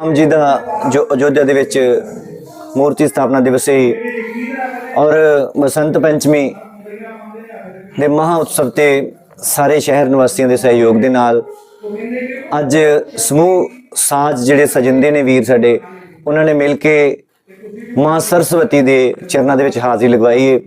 ਰਾਮ ਜੀ ਦਾ ਜੋ ਅਯੋਧਿਆ ਦੇ ਵਿੱਚ ਮੂਰਤੀ ਸਥਾਪਨਾ ਦਿਵਸ ਸੀ ਔਰ ਬਸੰਤ ਪੰਚਮੀ ਦੇ ਮਹਾ ਉਤਸਵ ਤੇ ਸਾਰੇ ਸ਼ਹਿਰ ਨਿਵਾਸੀਆਂ ਦੇ ਸਹਿਯੋਗ ਦੇ ਨਾਲ ਅੱਜ ਸਮੂਹ ਸਾਜ ਜਿਹੜੇ ਸਜਿੰਦੇ ਨੇ ਵੀਰ ਸਾਡੇ, ਉਹਨਾਂ ਨੇ ਮਿਲ ਕੇ ਮਾਂ ਸਰਸਵਤੀ ਦੇ ਚਰਨਾਂ ਦੇ ਵਿੱਚ ਹਾਜ਼ਰੀ ਲਗਵਾਈ ਹੈ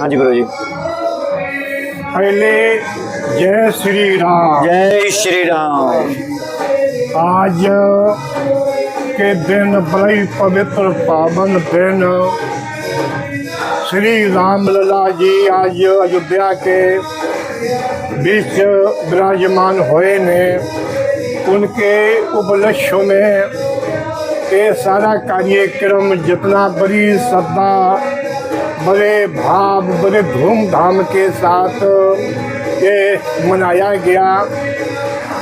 ਹਾਂਜੀ ਗੁਰੂ ਜੀ पहले जय श्री राम ਜੈ ਸ਼੍ਰੀ ਰਾਮ आज के दिन बड़ी पवित्र पावन दिन श्री राम लला जी आज अयोध्या के बीच विराजमान हुए ने उनके उपलक्ष्य में ये सारा कार्यक्रम जितना बड़ी श्रद्धा बड़े भाव बड़े धूमधाम के साथ ये मनाया गया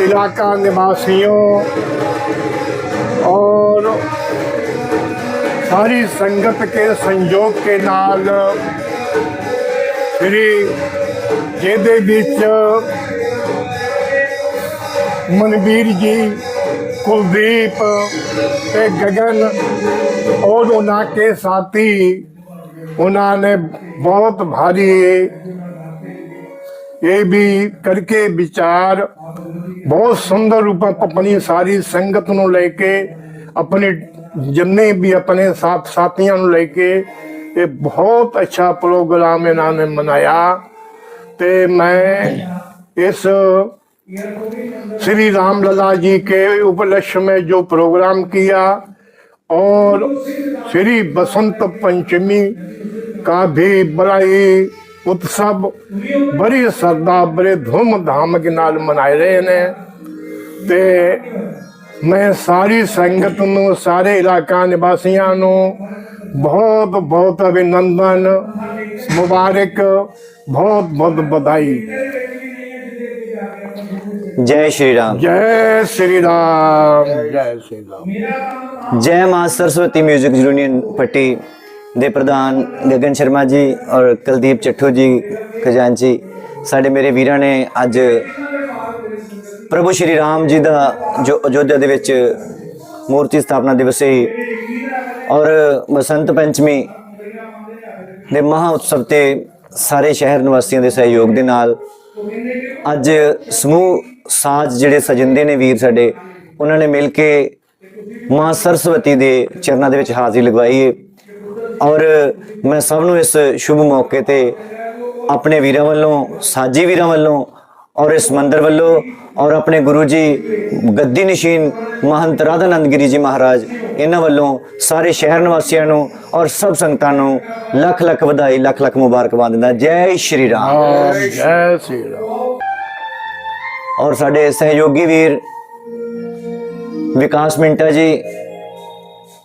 इलाका निवासियों और सारी संगत के संयोग के नाल श्री ਜਿਹਦੇ ਵਿੱਚ ਮਨਵੀਰ ਜੀ ਕੁਲਦੀਪ ਤੇ ਗਗਨ ਔਰ ਉਹਨਾਂ ਕੇ ਸਾਥੀ साथी उन्होंने बहुत भारी ये भी करके विचार बहुत सुंदर रूप अपनी सारी संगत ਨੂੰ ਲੈ ਕੇ ਆਪਣੇ ਜਿੰਨੇ ਵੀ ਆਪਣੇ ਸਾਥ ਸਾਥੀਆਂ ਨੂੰ ਲੈ ਕੇ ਇਹ ਬਹੁਤ ਅੱਛਾ ਪ੍ਰੋਗਰਾਮ ਇਹਨਾਂ ਨੇ ਮਨਾਇਆ ਤੇ मैं इस श्री राम लला जी के उपलक्ष्य में जो प्रोग्राम किया और श्री बसंत पंचमी का भी बड़ा ही उत्सव बड़ी श्रद्धा बड़े धूमधाम के नाल मनाए रहे ने ਤੇ ਮੈਂ ਸਾਰੀ ਸੰਗਤ ਨੂੰ ਸਾਰੇ ਇਲਾਕਾ ਨਿਵਾਸੀਆਂ ਨੂੰ ਬਹੁਤ ਬਹੁਤ ਅਭਿਨੰਦਨ ਮੁਬਾਰਕ ਬਹੁਤ ਬਹੁਤ ਵਧਾਈ ਜੈ ਸ਼੍ਰੀ ਰਾਮ। ਜੈ ਸ੍ਰੀ ਰਾਮ ਜੈ ਸ੍ਰੀ ਰਾਮ। ਜੈ ਮਾਂ ਸਰਸਵਤੀ 뮤직 ਯੂਨੀਅਨ ਪੱਟੀ ਦੇ ਪ੍ਰਧਾਨ ਗਗਨ ਸ਼ਰਮਾ ਜੀ ਔਰ ਕੁਲਦੀਪ ਚੱਠੂ ਜੀ ਖਜ਼ਾਨਚੀ ਸਾਡੇ ਮੇਰੇ ਵੀਰਾਂ ਨੇ ਅੱਜ ਪ੍ਰਭੂ ਸ਼੍ਰੀ ਰਾਮ ਜੀ ਦਾ ਜੋ ਅਯੋਧਿਆ ਦੇ ਵਿੱਚ ਮੂਰਤੀ ਸਥਾਪਨਾ ਦਿਵਸ ਹੈ ਔਰ ਬਸੰਤ ਪੰਚਮੀ ਦੇ ਮਹਾ ਉਤਸਵ ਤੇ ਸਾਰੇ ਸ਼ਹਿਰ ਨਿਵਾਸੀਆਂ ਦੇ ਸਹਿਯੋਗ ਦੇ ਨਾਲ ਅੱਜ ਸਮੂਹ ਸਾਜ ਜਿਹੜੇ ਸਜਿੰਦੇ ਨੇ ਵੀਰ ਸਾਡੇ, ਉਹਨਾਂ ਨੇ ਮਿਲ ਕੇ ਮਾਂ ਸਰਸਵਤੀ ਦੇ ਚਰਨਾਂ ਦੇ ਵਿੱਚ ਹਾਜ਼ਰੀ ਲਗਵਾਈ ਹੈ ਔਰ ਮੈਂ ਸਭ ਨੂੰ ਇਸ ਸ਼ੁਭ ਮੌਕੇ ਤੇ ਆਪਣੇ ਵੀਰਾਂ ਵੱਲੋਂ, ਸਾਜੀ ਵੀਰਾਂ ਵੱਲੋਂ ਔਰ ਇਸ ਮੰਦਰ ਵੱਲੋਂ ਔਰ ਆਪਣੇ ਗੁਰੂ ਜੀ ਗੱਦੀ ਨਸ਼ੀਨ ਮਹੰਤ ਰਾਧਾਨੰਦ ਗਿਰੀ ਜੀ ਮਹਾਰਾਜ, ਇਹਨਾਂ ਵੱਲੋਂ ਸਾਰੇ ਸ਼ਹਿਰ ਨਿਵਾਸੀਆਂ ਨੂੰ ਔਰ ਸਭ ਸੰਗਤਾਂ ਨੂੰ ਲੱਖ ਲੱਖ ਵਧਾਈ, ਲੱਖ ਲੱਖ ਮੁਬਾਰਕਬਾਦ ਦਿੰਦਾ। ਜੈ ਸ਼੍ਰੀ ਰਾਮ। ਜੈ ਸ੍ਰੀ ਰਾਮ। ਔਰ ਸਾਡੇ ਸਹਿਯੋਗੀ ਵੀਰ ਵਿਕਾਸ ਮਿੰਟਾ ਜੀ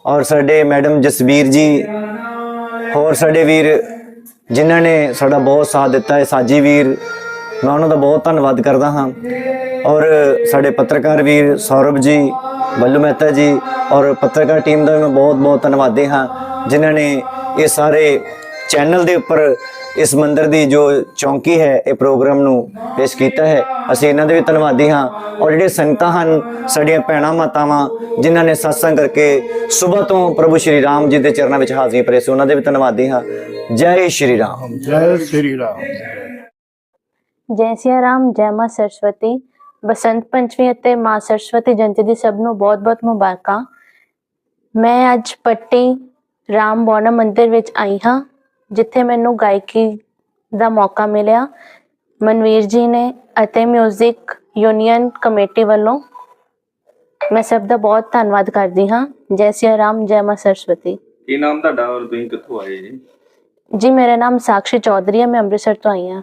ਔਰ ਸਾਡੇ ਮੈਡਮ ਜਸਵੀਰ ਜੀ ਹੋਰ ਸਾਡੇ ਵੀਰ ਜਿਨ੍ਹਾਂ ਨੇ ਸਾਡਾ ਬਹੁਤ ਸਾਥ ਦਿੱਤਾ ਹੈ, ਸਾਜੀ ਵੀਰ, ਮੈਂ ਉਹਨਾਂ ਦਾ ਬਹੁਤ ਧੰਨਵਾਦ ਕਰਦਾ ਹਾਂ। ਔਰ ਸਾਡੇ ਪੱਤਰਕਾਰ ਵੀਰ ਸੌਰਭ ਜੀ, ਬੱਲੂ ਮਹਿਤਾ ਜੀ ਔਰ ਪੱਤਰਕਾਰ ਟੀਮ ਦਾ ਮੈਂ ਬਹੁਤ ਬਹੁਤ ਧੰਨਵਾਦੀ ਹਾਂ, ਜਿਨ੍ਹਾਂ ਨੇ ਇਹ ਸਾਰੇ ਚੈਨਲ ਦੇ ਉੱਪਰ ਇਸ ਮੰਦਿਰ ਦੀ ਜੋ ਚੌਂਕੀ ਹੈ ਇਹ ਪ੍ਰੋਗਰਾਮ ਨੂੰ ਪੇਸ਼ ਕੀਤਾ ਹੈ। ਅਸੀਂ ਇਹਨਾਂ ਦੇ ਵੀ ਧੰਨਵਾਦੀ ਹਾਂ ਔਰ ਜਿਹੜੇ ਸੰਗਤਾਂ ਹਨ ਸਾਡੀਆਂ ਭੈਣਾਂ ਮਾਤਾਵਾਂ ਜਿਨ੍ਹਾਂ ਨੇ satsang ਕਰਕੇ ਸਵੇਰ ਤੋਂ ਪ੍ਰਭੂ ਸ਼੍ਰੀ ਰਾਮ ਜੀ ਦੇ ਚਰਨਾਂ ਵਿੱਚ ਹਾਜ਼ਰੀ ਭਰੇ ਸੀ ਉਹਨਾਂ ਦੇ ਵੀ ਧੰਨਵਾਦੀ ਹਾਂ। ਜੈ ਸ਼੍ਰੀ ਰਾਮ। ਜੈ ਸ੍ਰੀ ਰਾਮ। ਜੈ ਸਿਆ ਰਾਮ ਜੈ ਮਾਂ ਸਰਸਵਤੀ। ਬਸੰਤ ਪੰਚਮੀ ਅਤੇ ਮਾਂ ਸਰਸਵਤੀ ਜਯੰਤੀ ਦੀ ਸਭ ਨੂੰ ਬਹੁਤ-ਬਹੁਤ ਮੁਬਾਰਕਾਂ। ਮੈਂ ਅੱਜ ਪੱਟੀ ਰਾਮ ਬੋਨਾ ਮੰਦਿਰ ਵਿੱਚ ਆਈ ਹਾਂ। ਜਿੱਥੇ ਮੈਨੂੰ ਗਾਇਕੀ ਦਾ ਮੌਕਾ ਮਿਲਿਆ ਮਨਵੀਰ ਜੀ ਨੇ ਅਤੇ 뮤직 ਯੂਨੀਅਨ ਕਮੇਟੀ ਵੱਲੋਂ। ਮੈਂ ਸਭ ਦਾ ਬਹੁਤ ਧੰਨਵਾਦ ਕਰਦੀ ਹਾਂ। ਜੈ ਸਿਆ ਰਾਮ ਜੈ ਮਾਂ ਸਰਸਵਤੀ। ਕੀ ਨਾਮ ਤੁਹਾਡਾ ਔਰ ਤੁਸੀਂ ਕਿੱਥੋਂ ਆਏ ਜੀ? ਜੀ ਮੇਰਾ ਨਾਮ ਸਾਕਸ਼ੀ ਚੌਧਰੀ ਹੈ। ਮੈਂ ਅੰਮ੍ਰਿਤਸਰ ਤੋਂ ਆਈ ਹਾਂ।